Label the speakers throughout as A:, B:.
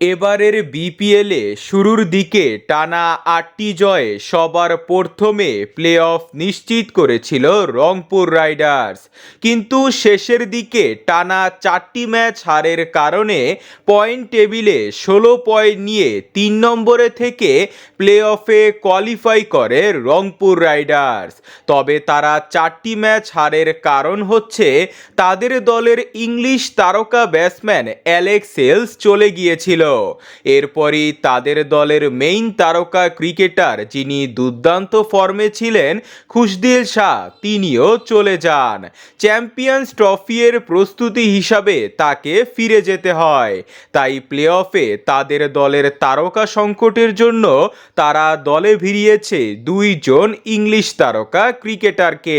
A: এবারের বিপিএলে শুরুর দিকে টানা আটটি জয়ে সবার প্রথমে প্লে অফ নিশ্চিত করেছিল রংপুর রাইডার্স। কিন্তু শেষের দিকে টানা চারটি ম্যাচ হারের কারণে পয়েন্ট টেবিলে ষোলো পয়েন্ট নিয়ে তিন নম্বরে থেকে প্লে অফে কোয়ালিফাই করে রংপুর রাইডার্স। তবে তারা চারটি ম্যাচ হারের কারণ হচ্ছে তাদের দলের ইংলিশ তারকা ব্যাটসম্যান অ্যালেক্স সেলস চলে গিয়েছিল। এরপরই তাদের দলের মেইন তারকা ক্রিকেটার যিনি দুর্দান্ত ফর্মে ছিলেন, খুশদিল শাহ, তিনিও চলে যান। চ্যাম্পিয়ন্স ট্রফির প্রস্তুতি হিসাবে তাকে ফিরে যেতে হয়। তাই প্লে অফে তাদের দলের তারকা সংকটের জন্য তারা দলে ভিড়িয়েছে দুইজন ইংলিশ তারকা ক্রিকেটারকে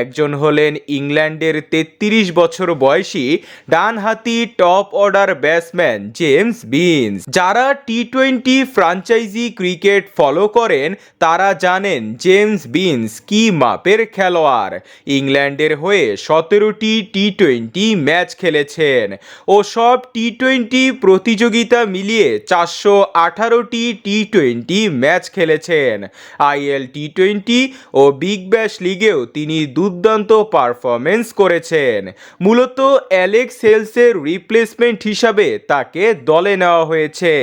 A: একজন হলেন ইংল্যান্ডের তেত্রিশ বছর বয়সী ডানহাতি top order batsman James Vince. যারা T twenty franchise cricket follow করেন, তারা জানেন জেমস বিনস কি মাপের খেলোয়াড়। ইংল্যান্ডের হয়ে সতেরোটি টি টোয়েন্টি ম্যাচ খেলেছেন। ও সব টি টোয়েন্টি প্রতিযোগিতা মিলিয়ে চারশো আঠারোটি টি টোয়েন্টি ম্যাচ খেলেছেন। আইএল টি টোয়েন্টি ও বিগ ব্যাশ লিগেও তিনি দুর্দান্ত পারফরমেন্স করেছেন। মূলত অ্যালেক্স হেলসের রিপ্লেসমেন্ট হিসাবে তাকে দলে নেওয়া হয়েছে।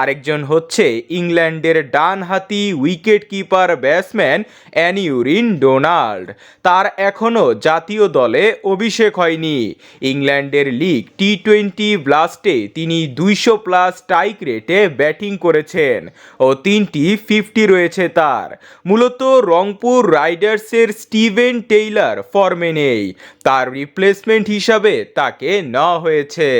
A: আরেকজন হচ্ছে ইংল্যান্ডের ডানহাতি wicket keeper batsman Aneurin Donald. তার এখনও জাতীয় দলে অভিষেক হয়নি। ইংল্যান্ডের লিগ টি টোয়েন্টি ব্লাস্টে তিনি দুইশো প্লাস স্ট্রাইক রেটে ব্যাটিং করেছেন ও তিনটি ফিফটি রয়েছে তার। মূলত রংপুর রাইডার্সের স্টিভেন টেইলার ফর্মে নেই। তার রিপ্লেসমেন্ট হিসাবে তাকে নেওয়া হয়েছে।